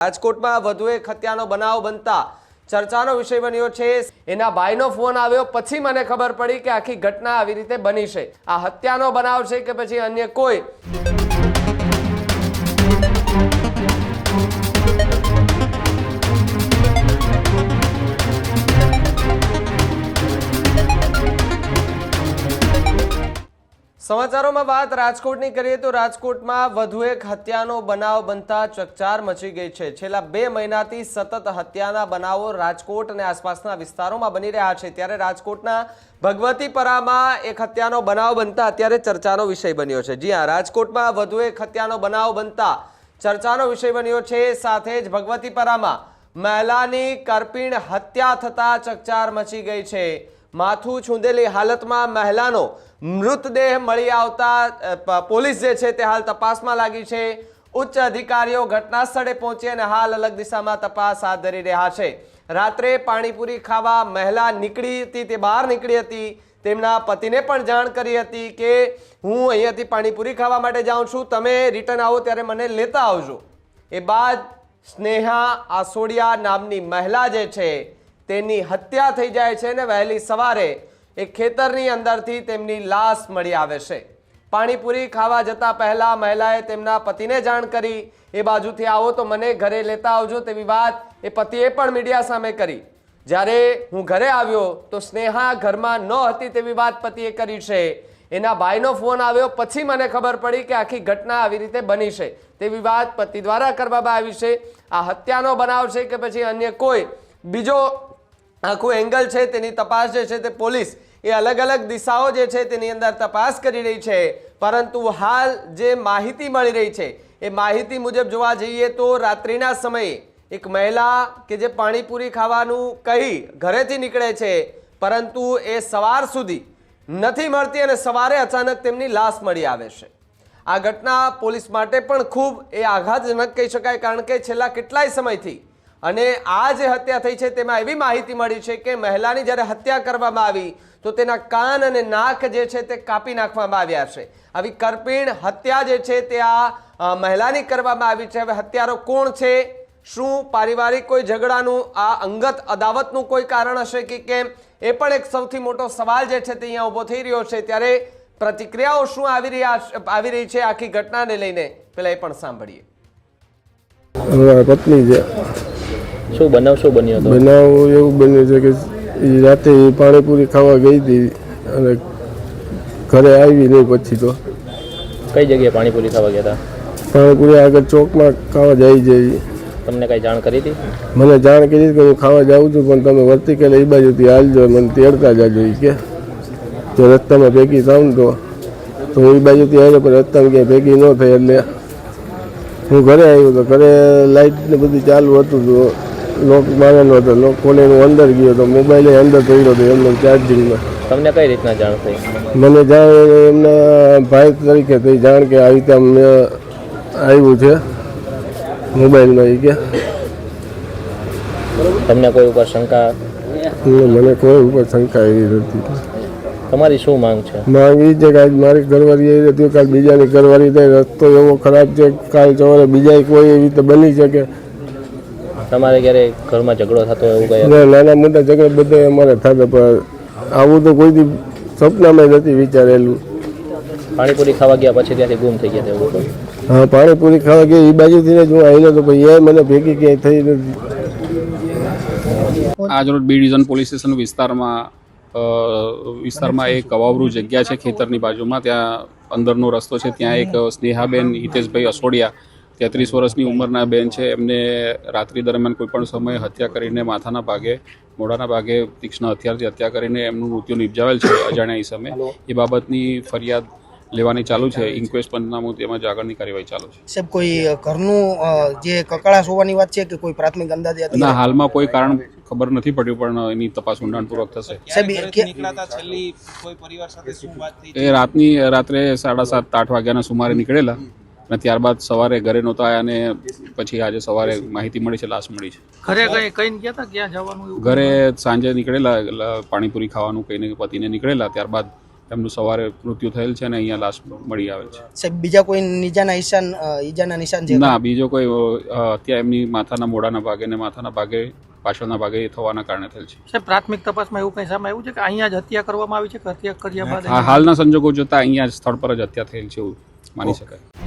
રાજકોટમાં વધુ એક હત્યાનો બનાવ બનતા ચર્ચાનો વિષય બન્યો છે. એના ભાઈનો ફોન આવ્યો, પછી મને ખબર પડી કે આખી ઘટના આવી રીતે બની છે. આ હત્યાનો બનાવ છે કે પછી અન્ય કોઈ? સમાચારોમાં વાત રાજકોટની કરીએ તો રાજકોટમાં વધુ એક હત્યાનો બનાવ બનતા ચકચાર મચી ગઈ છે. છેલ્લા બે મહિનાથી સતત હત્યાના બનાવો રાજકોટ અને આસપાસના વિસ્તારોમાં બની રહ્યા છે. ત્યારે રાજકોટના ભગવતીપરામાં એક હત્યાનો બનાવ બનતા અત્યારે ચર્ચાનો વિષય બન્યો છે. જી હા, રાજકોટમાં વધુ એક હત્યાનો બનાવ બનતા ચર્ચાનો વિષય બન્યો છે. સાથે જ ભગવતીપરામાં મહિલાની કરપીણ હત્યા થતા ચકચાર મચી ગઈ છે. માથું છૂંદેલી હાલતમાં મહિલાનો મૃતદેહ મળી આવતા પોલીસ જે છે તે હાલ તપાસમાં લાગી છે. ઉચ્ચ અધિકારીઓ ઘટના સ્થળે પહોંચી અને હાલ અલગ દિશામાં તપાસ હાથ ધરી રહ્યા છે. રાત્રે પાણીપુરી ખાવા મહિલા નીકળી હતી, તે બહાર નીકળી હતી. તેમના પતિને પણ જાણ કરી હતી કે, હું અહીંયાથી પાણીપુરી ખાવા માટે જાઉં છું. તમે રિટર્ન આવો ત્યારે મને લેતા આવજો. એ બાદ સ્નેહા આસોડિયા નામની મહિલા જે છે, તેની હત્યા થઈ જાય છે ને વહેલી સવારે એ ખેતરની અંદરથી તેમની લાશ મળી આવે છે. પાણીપુરી ખાવા જતા પહેલા મહિલાએ તેમના પતિને જાણ કરી, એ બાજુથી આવો તો મને ઘરે લેતા આવજો તેવી વાત એ પતિએ પણ મીડિયા સામે કરી. જ્યારે હું ઘરે આવ્યો તો સ્નેહા ઘરમાં ન હતી તેવી વાત પતિએ કરી છે. એના ભાઈનો ફોન આવ્યો, પછી મને ખબર પડી કે આખી ઘટના આવી રીતે બની છે. તેવી વાત પતિ દ્વારા કરવામાં આવી છે. આ હત્યાનો બનાવ છે કે પછી અન્ય કોઈ. બીજો આખું એંગલ છે, તેની તપાસ જે છે તે પોલીસ એ અલગ અલગ દિશાઓ જે છે તેની અંદર તપાસ કરી રહી છે. પરંતુ હાલ જે માહિતી મળી રહી છે, એ માહિતી મુજબ જોવા જઈએ તો રાત્રિના સમયે એક મહિલા કે જે પાણીપુરી ખાવાનું કહી ઘરેથી નીકળે છે, પરંતુ એ સવાર સુધી નથી મળતી અને સવારે અચાનક તેમની લાશ મળી આવે છે. આ ઘટના પોલીસ માટે પણ ખૂબ એ આઘાતજનક કહી શકાય કારણ કે છેલ્લા કેટલાય સમયથી અને આ જે હત્યા થઈ છે તેમાં એવી માહિતી મળી છે કે મહિલાની જ્યારે હત્યા કરવામાં આવી તો તેના કાન અને નાક જે છે તે કાપી નાખવામાં આવ્યા છે. આવી કરપીણ હત્યા જે છે તે આ મહિલાની કરવામાં આવી છે. હવે હત્યારો કોણ છે શું પારિવારિક કોઈ ઝઘડાનું આ અંગત અદાવતનું કોઈ કારણ હશે કે કેમ? એ પણ એક સૌથી મોટો સવાલ જે છે તે અહીંયા ઊભો થઈ રહ્યો છે. ત્યારે પ્રતિક્રિયાઓ શું આવી રહ્યા આવી રહી છે આખી ઘટનાને લઈને? પેલા એ પણ સાંભળીએ. પત્ની છે. શું બનાવ શું બન્યો હતો? બનાવ એવું બન્યું છે કે ઈ રાતે પાણીપુરી ખાવા ગઈ હતી અને ઘરે આવી નહીં પછી તો. કઈ જગ્યાએ પાણીપુરી ખાવા ગયા હતા? પાણીપુરી આગળ ચોકમાં ખાવા જઈ છે ઈ. તમને કઈ જાણ કરી હતી? મને જાણ કરી કે હું ખાવા જાઉં છું પણ તમે વર્તી કે એ બાજુથી હાલજો મને તેડતા જાજો એ કે. જો રસ્તામાં ભેગી થાવ ને તો તો હું એ બાજુથી આવ્યો પણ રસ્તામાં ક્યાંય ભેગી ન થઈ એટલે હું ઘરે આવ્યો તો ઘરે લાઇટ ને બધું ચાલુ હતું તો લોક મારેલો હતો લોક ખોલીને હું અંદર ગયો તો મોબાઈલે અંદર પડ્યો હતો એમને ચાર્જિંગમાં તમને કઈ રીતના જાણ થઈ? મને જાણ એમના ભાઈ તરીકે થઈ જાણ કે આવી રીતે અમને આવ્યું છે. મોબાઈલમાં એ ગયા. તમને કોઈ ઉપર શંકા? મને કોઈ ઉપર શંકા એવી નથી. તમારી શું માંગ છે? માંગ એ છે કે આજ મારી ઘરવાળી એવી હતી કાલ બીજાની ઘરવાળી થાય રસ્તો એવો ખરાબ છે કાલ સવારે બીજા કોઈ એવી રીતે બની શકે. તમારે ક્યારે ઘરમાં ઝઘડો થતો એવું કઈ? નાના મોટા ઝઘડા બધા અમારે થતા પણ આવું તો કોઈ સપનામાં નથી વિચારેલું. પાણીપુરી ખાવા ગયા પછી ત્યાંથી ગુમ થઈ ગયા તેવું. હા, પાણીપુરી ખાવા ગયા એ બાજુથી જ હું આવીને તો ભાઈ એ મને ભેગી ક્યાંય થઈ નથી. આજરોજ બી ડિવિઝન પોલીસ સ્ટેશન વિસ્તારમાં વિસ્તારમાં એક કવાવરું જગ્યા છે ખેતરની બાજુમાં. ત્યાં અંદરનો રસ્તો છે, ત્યાં એક સ્નેહાબેન હિતેશભાઈ અસોડિયા, તેત્રીસ વર્ષની ઉંમરના બેન છે. એમને રાત્રિ દરમિયાન કોઈપણ સમયે હત્યા કરીને માથાના ભાગે, મોઢાના ભાગે તીક્ષ્ણ હથિયારથી હત્યા કરીને એમનું મૃત્યુ નિપજાવેલ છે અજાણ્યા સમયે. એ બાબતની ફરિયાદ લેવાની ચાલુ છે ઇન્ક્વેસ્ટ પંચનામું તેમજ આગળની કાર્યવાહી ચાલુ છે. સાહેબ કોઈ ઘરનું જે કકળાશ હોવાની વાત છે કે કોઈ પ્રાથમિક અંદાજે ના હાલમાં કોઈ કારણ ખબર નથી પડ્યું પણ એની તપાસ ઊંડાણપૂર્વક થશે. એ કે- નીકળાતા છેલ્લી કોઈ પરિવાર સાથે શું વાત થઈ એ રાતની રાત્રે સાડા સાત આઠ વાગ્યાના સુમારે નીકળેલા અને ત્યારબાદ સવારે ઘરે નહોતા આવ્યા અને પછી આજે સવારે માહિતી મળી છે લાશ મળી છે. ઘરે કઈ કઈ ગયા હતા ક્યાં જવાનું ઘરે સાંજે નીકળેલા પાણીપુરી ખાવાનું કહીને પતિને નીકળેલા ત્યારબાદ એમનું સવારે મૃત્યુ થયેલ છે અને અહીંયા લાશ મળી આવેલ છે. સાહેબ બીજા કોઈ નીજાના નિશાન ઈજાના નિશાન છે ના બીજો કોઈ અત્યારે એમની માથાના મોડાના ભાગે ને માથાના ભાગે પાછળના ભાગે થવાના કારણે થયેલ છે. સાહેબ પ્રાથમિક તપાસમાં એવું કંઈ સામે આવ્યું છે કે અહીંયા જ હત્યા કરવામાં આવી છે કે હત્યા કર્યા બાદ હાલના સંજોગો જોતા અહીંયા સ્થળ પર જ હત્યા થયેલ છે એવું માની શકાય.